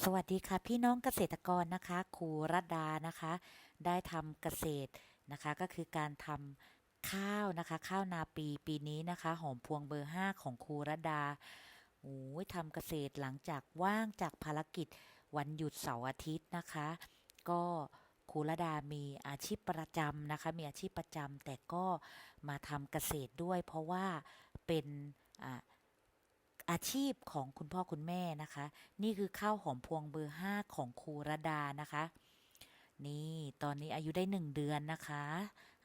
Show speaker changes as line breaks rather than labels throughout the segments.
สวัสดีค่ะพี่น้องเกษตรกรนะคะครูรัตดานะคะ ได้ทำเกษตรนะคะก็คือการทำข้าวนะคะ ข้าวนาปีปีนี้นะคะ หอมพวงเบอร์5ของครูรัตดาโอ้ยทำเกษตรหลังจากว่างจากภารกิจวันหยุดเสาร์อาทิตย์นะคะ ก็ครูรดามีอาชีพประจำนะคะ มีอาชีพประจำแต่ก็มาทำเกษตรด้วย เพราะว่าเป็นอ่า อาชีพของคุณพ่อคุณแม่นะคะ นี่คือข้าวหอมพวงเบอร์ห้าของครูรดานะคะ นี่ตอนนี้อายุได้หนึ่งเดือนนะคะ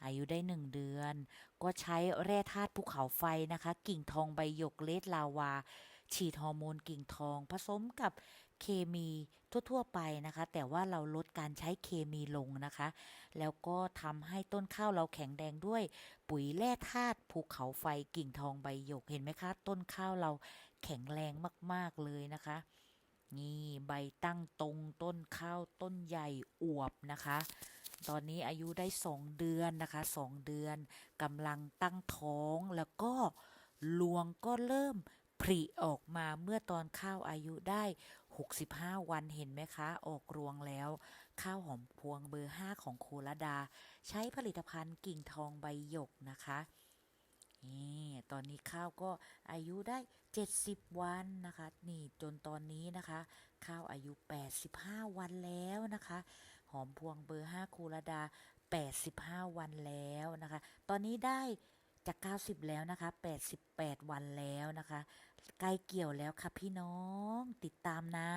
อายุได้หนึ่งเดือน ก็ใช้แร่ธาตุภูเขาไฟนะคะ กิ่งทองใบหยกเลดลาวา ฉีดฮอร์โมนกิ่งทอง ผสมกับเคมีทั่ว ๆ ไปนะคะ แต่ว่าเราลดการใช้เคมีลงนะคะ แล้วก็ทำให้ต้นข้าวเราแข็งแรงด้วย ปุ๋ยแร่ธาตุภูเขาไฟกิ่งทองใบหยกเห็นไหมคะ ต้นข้าวเราแข็งแรงมากๆเลยนะคะ นี่ใบตั้งตรงต้นข้าวต้นใหญ่อวบนะคะ ตอนนี้อายุได้ 2 เดือนนะคะ 2 เดือนกำลังตั้งท้องแล้วก็รวงก็เริ่ม ผลิออกมาเมื่อตอนข้าวอายุได้ 65 วันเห็นไหมคะ ออกรวงแล้ว ข้าวหอมพวงเบอร์ 5 ของโคลดา ใช้ผลิตภัณฑ์กิ่งทองใบหยกนะคะนี่ตอนนี้ข้าวก็อายุได้ 70 วันนะคะ นี่จนตอนนี้นะคะ ข้าวอายุ 85 วันแล้วนะคะ หอมพวงเบอร์ 5 คูรดา 85 วันแล้วนะคะ ตอนนี้ได้ จาก90 แล้วนะคะ 88 วันแล้วนะคะ ใกล้เกี่ยวแล้วค่ะพี่น้อง ติดตามนะ